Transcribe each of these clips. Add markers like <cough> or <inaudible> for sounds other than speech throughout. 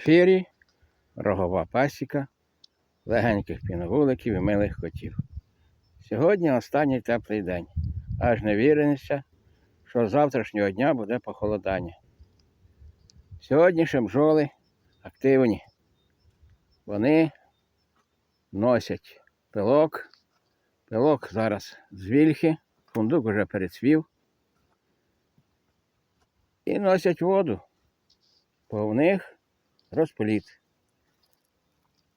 В ефірі рогова пасіка легеньких піновуликів і милих котів. Сьогодні останній теплий день. Аж не віриться, що з завтрашнього дня буде похолодання. Сьогодні ще бджоли активні. Вони носять пилок. Пилок зараз з вільхи, фундук уже перецвів. І носять воду. Повних розпліт.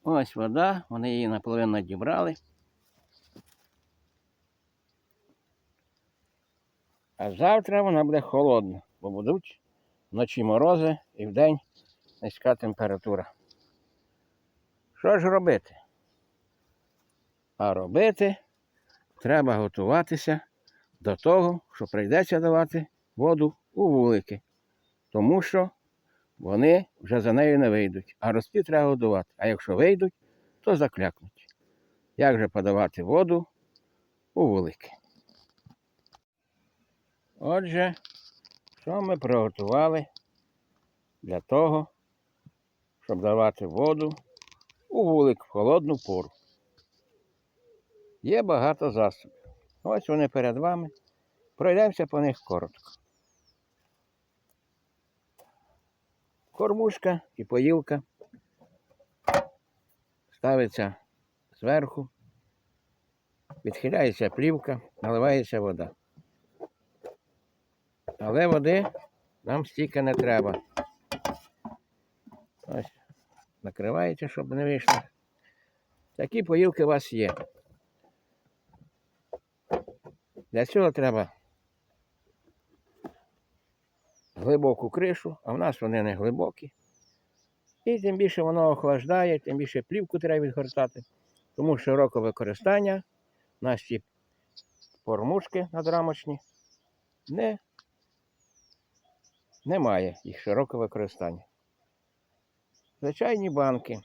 Ось вода, вони її наполовину надібрали. А завтра вона буде холодна, бо будуть вночі морози і вдень низька температура. Що ж робити? А робити треба готуватися до того, що прийдеться давати воду у вулики, тому що вони вже за нею не вийдуть, а рости треба годувати. А якщо вийдуть, то заклякнуть. Як же подавати воду у вулики? Отже, що ми приготували для того, щоб давати воду у вулик в холодну пору. Є багато засобів. Ось вони перед вами. Пройдемося по них коротко. Кормушка і поїлка ставиться зверху, відхиляється плівка, наливається вода. Але води нам стільки не треба. Ось, накривається, щоб не вийшло. Такі поїлки у вас є. Для цього треба глибоку кришу, а в нас вони не глибокі. І тим більше воно охлаждає, тим більше плівку треба відгортати. Тому широке використання у нас формушки надрамочні не, немає їх широкого використання. Звичайні банки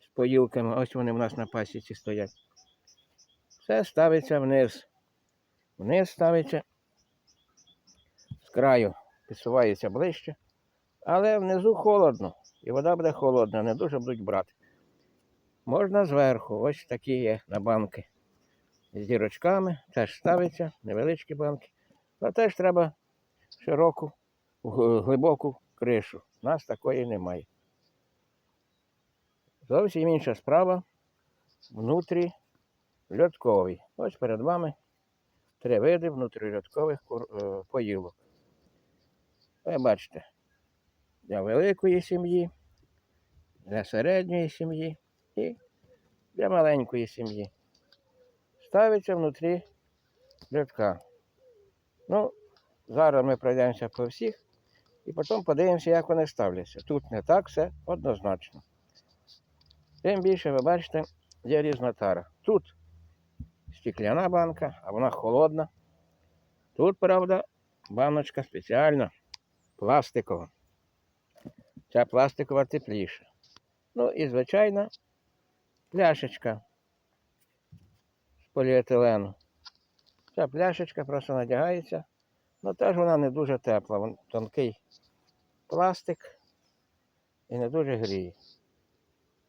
з поїлками, ось вони в нас на пасіці стоять. Все ставиться вниз. Вниз ставиться краю підсувається ближче, але внизу холодно, і вода буде холодна, не дуже будуть брати. Можна зверху, ось такі є на банки з дірочками, теж ставиться, невеличкі банки. Але теж треба широку, глибоку кришу. У нас такої немає. Зовсім інша справа внутрі льотковий. Ось перед вами три види внутрільоткових е, поїлок. Ви бачите, для великої сім'ї, для середньої сім'ї і для маленької сім'ї. Ставиться внутрі льотка. Ну, зараз ми пройдемося по всіх і потім подивимося, як вони ставляться. Тут не так все однозначно. Тим більше, ви бачите, є різна тара. Тут стекляна банка, а вона холодна. Тут, правда, баночка спеціальна, пластикова. Ця пластикова тепліша. Ну і, звичайно, пляшечка з поліетилену. Ця пляшечка просто надягається, але теж вона не дуже тепла. Вон тонкий пластик і не дуже гріє.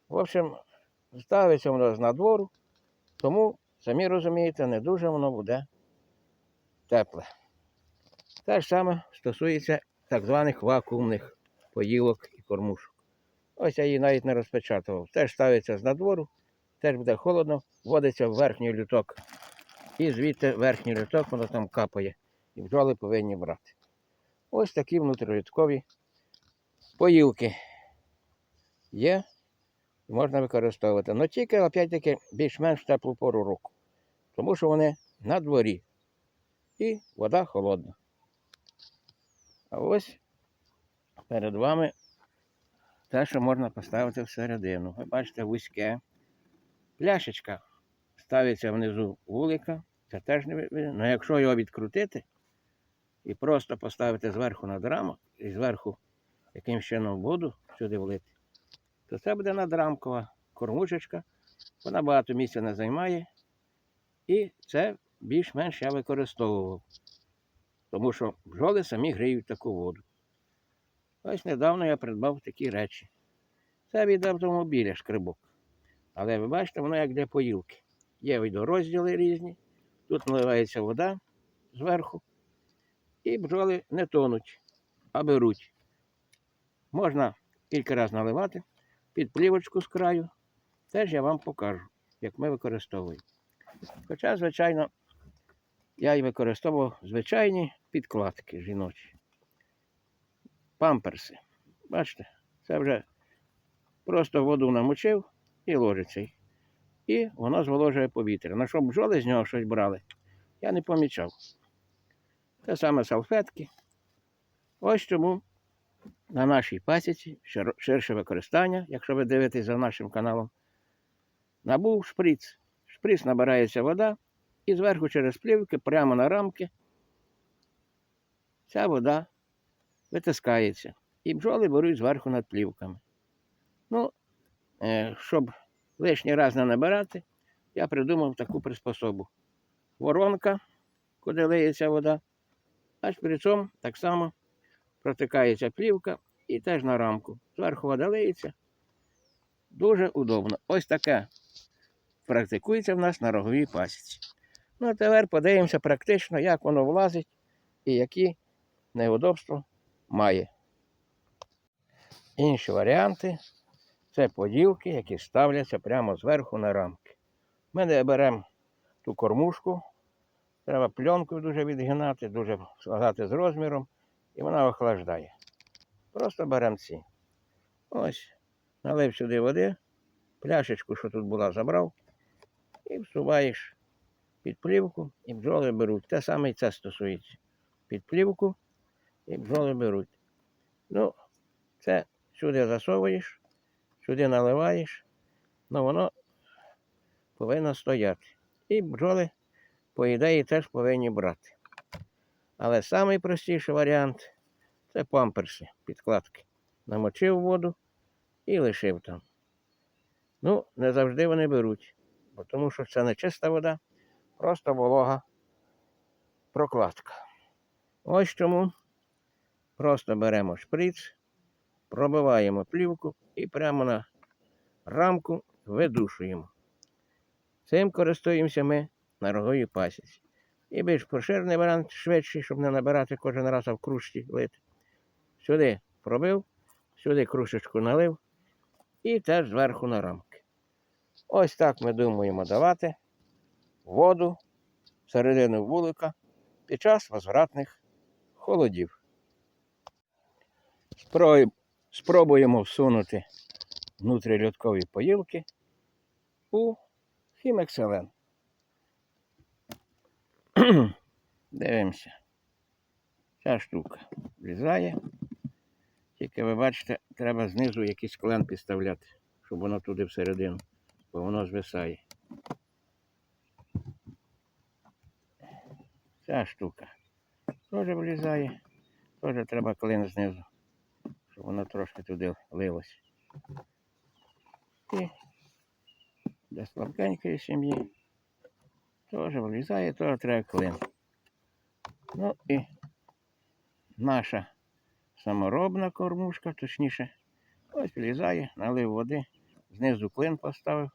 В общем, ставиться воно з надвору, тому Самі розумієте, не дуже воно буде тепле. Те ж саме стосується так званих вакуумних поїлок і кормушок. Ось я її навіть не розпечатував. Теж ставиться з надвору, теж буде холодно, вводиться в верхній люток. І звідти верхній люток воно там капає. І бджоли повинні брати. Ось такі внутрілюткові поїлки є можна використовувати. Але тільки, опять-таки, більш-менш теплу пору року. Тому що вони на дворі. І вода холодна. А ось перед вами те, що можна поставити всередину. Ви бачите, вузьке. Пляшечка ставиться внизу вулика. Це теж не. Але якщо його відкрутити і просто поставити зверху над рамок і зверху якимсь чином воду сюди влити, то це буде надрамкова кормушечка. Вона багато місця не займає. І це більш-менш я використовував. Тому що бджоли самі гріють таку воду. Ось недавно я придбав такі речі. Це від автомобіля шкрибок. Але ви бачите, воно як для поїлки. Є відеорозділи різні. Тут наливається вода зверху. І бджоли не тонуть, а беруть. Можна кілька разів наливати під плівочку з краю. Теж я вам покажу, як ми використовуємо. Хоча, звичайно, я і використовував звичайні підкладки жіночі. Памперси. Бачите, це вже просто воду намочив і ложиться. І воно зволожує повітря. На що бджоли з нього щось брали, я не помічав. Те саме салфетки. Ось чому на нашій пасіці ширше використання, якщо ви дивитесь за нашим каналом, набув шприц. Шприц набирається вода, і зверху через плівки, прямо на рамки, ця вода витискається. І бджоли беруть зверху над плівками. Ну, е, щоб лишній раз не набирати, я придумав таку приспособу. Воронка, куди лиється вода, а шприцом так само протикається плівка і теж на рамку. Зверху вода лиється. Дуже удобно. Ось таке практикується в нас на роговій пасіці. Ну, а тепер подивимося практично, як воно влазить і які неудобства має. Інші варіанти це поділки, які ставляться прямо зверху на рамки. Ми не беремо ту кормушку, треба пленкою дуже відгинати, дуже складати з розміром, і вона охлаждає. Просто беремо ці. Ось, налив сюди води, пляшечку, що тут була, забрав, і всуваєш під плівку, і бджоли беруть. Те саме і це стосується. Під плівку і бджоли беруть. Ну, це сюди засовуєш, сюди наливаєш, ну воно повинно стояти. І бджоли, по ідеї, теж повинні брати. Але найпростіший варіант це памперси, підкладки. Намочив воду і лишив там. Ну, не завжди вони беруть, бо тому що це не чиста вода, просто волога прокладка. Ось чому просто беремо шприц, пробиваємо плівку і прямо на рамку видушуємо. Цим користуємося ми на роговій пасіці. І більш поширений варіант швидший, щоб не набирати кожен раз в кружці лити. Сюди пробив, сюди кружечку налив і теж зверху на рамки. Ось так ми думаємо давати воду всередину вулика під час возвратних холодів. Спробуємо всунути внутрільоткові поїлки у хімекселен. <clears throat> Дивимося. Ця штука влізає. Тільки ви бачите, треба знизу якийсь клен підставляти, щоб воно туди всередину, бо воно звисає. Ця штука теж влізає, теж треба клин знизу, щоб воно трошки туди лилось. І для слабкенької сім'ї теж влізає, теж треба клин. Ну і наша саморобна кормушка, точніше, ось влізає, налив води, знизу клин поставив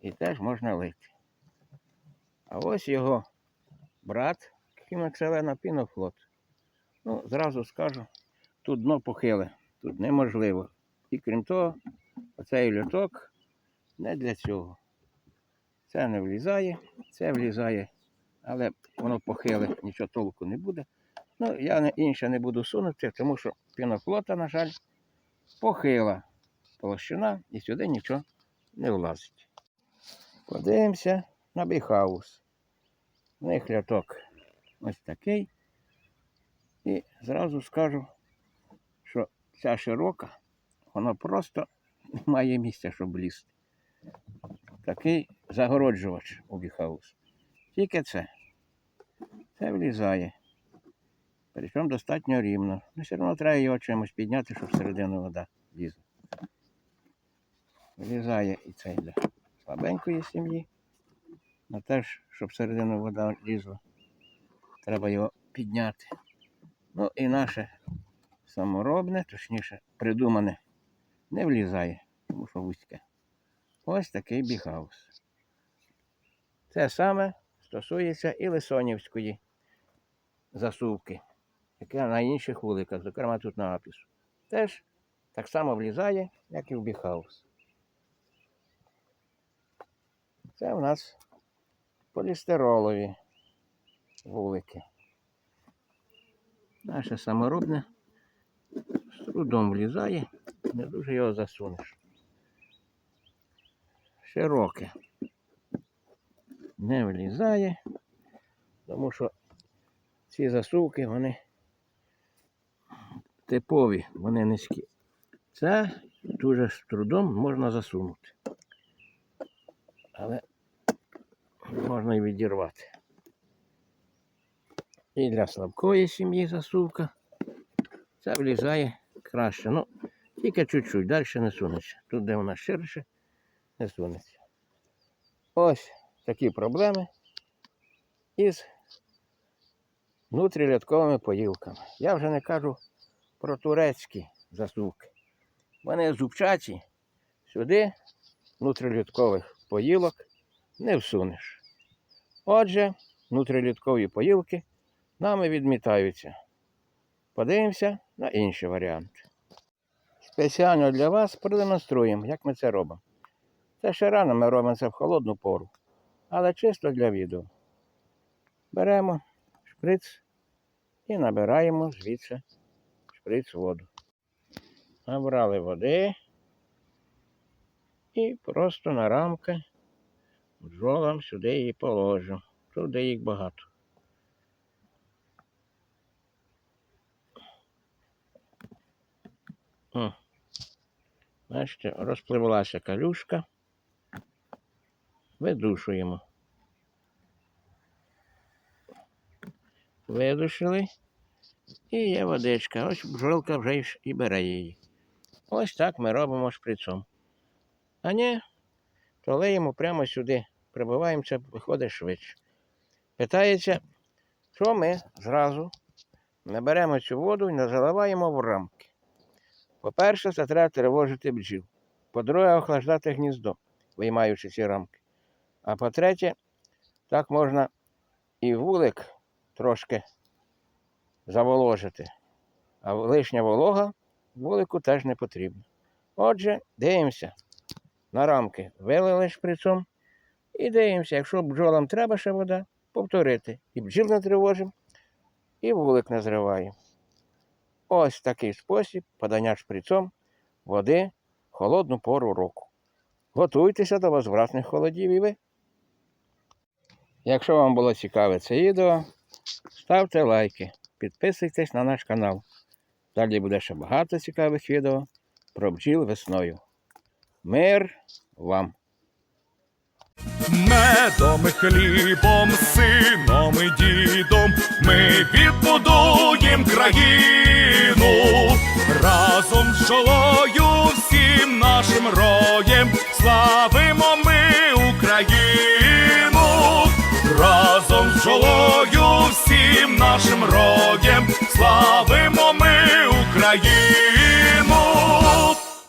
і теж можна лити. А ось його брат Хімекселена пінофлот. Ну, зразу скажу, тут дно похиле, тут неможливо. І крім того, оцей льоток не для цього. Це не влізає, це влізає, але воно похиле, нічого толку не буде. Ну, я інше не буду сунути, тому що пінофлота, на жаль, похила площина і сюди нічого не влазить. Подивимося на біхаус. Них ляток ось такий. І зразу скажу, що ця широка, вона просто не <laughs> має місця, щоб лізти. Такий загороджувач у біхаус. Тільки це. Це влізає. Причому достатньо рівно. Ну, все одно треба його чимось підняти, щоб всередину вода лізла. Влізає і це для слабенької сім'ї. Ну теж, щоб всередину вода лізла, треба його підняти. Ну і наше саморобне, точніше, придумане, не влізає, тому що вузьке. Ось такий бігаус. Це саме стосується і Лисонівської засувки, яка на інших вуликах, зокрема тут на Апісу. Теж так само влізає, як і в бігаус. Це у нас полістиролові вулики. Наше саморобне з трудом влізає, не дуже його засунеш. Широке. Не влізає, тому що ці засувки, вони типові, вони низькі. Це дуже з трудом можна засунути. Але можна і відірвати. І для слабкої сім'ї засувка це влізає краще. Ну, тільки чуть-чуть, далі не сунеться. Тут, де вона ширше, не сунеться. Ось такі проблеми із внутрілятковими поїлками. Я вже не кажу про турецькі засувки. Вони зубчаті, сюди внутрілюткових поїлок не всунеш. Отже, внутрілюткові поїлки нами відмітаються. Подивимося на інші варіанти. Спеціально для вас продемонструємо, як ми це робимо. Це ще рано ми робимо це в холодну пору, але чисто для відео. Беремо шприц і набираємо звідси шприц воду. Набрали води і просто на рамки бджолам сюди її положу. Туди їх багато. О. Бачите, розпливлася калюшка. Видушуємо. Видушили. І є водичка. Ось бджолка вже і бере її. Ось так ми робимо шприцом. А ні, то лиємо прямо сюди. Прибиваємо, це виходить швидше. Питається, що ми зразу не беремо цю воду і не заливаємо в рамки. По-перше, це треба тривожити бджіл. По-друге, охлаждати гніздо, виймаючи ці рамки. А по-третє, так можна і вулик трошки заволожити. А лишня волога вулику теж не потрібна. Отже, дивимося на рамки. Вилили шприцом і дивимося, якщо бджолам треба ще вода, повторити. І бджіл не тривожимо, і вулик не зриваємо. Ось такий спосіб подання шприцом води в холодну пору року. Готуйтеся до возвратних холодів і ви. Якщо вам було цікаве це відео, ставте лайки, підписуйтесь на наш канал. Далі буде ще багато цікавих відео про бджіл весною. Мир вам! Медом, хлібом, сином і дідом. Ми відбудуєм країну. Разом з чолою всім нашим роєм славимо ми Україну, разом з чолою всім нашим роєм славимо ми Україну.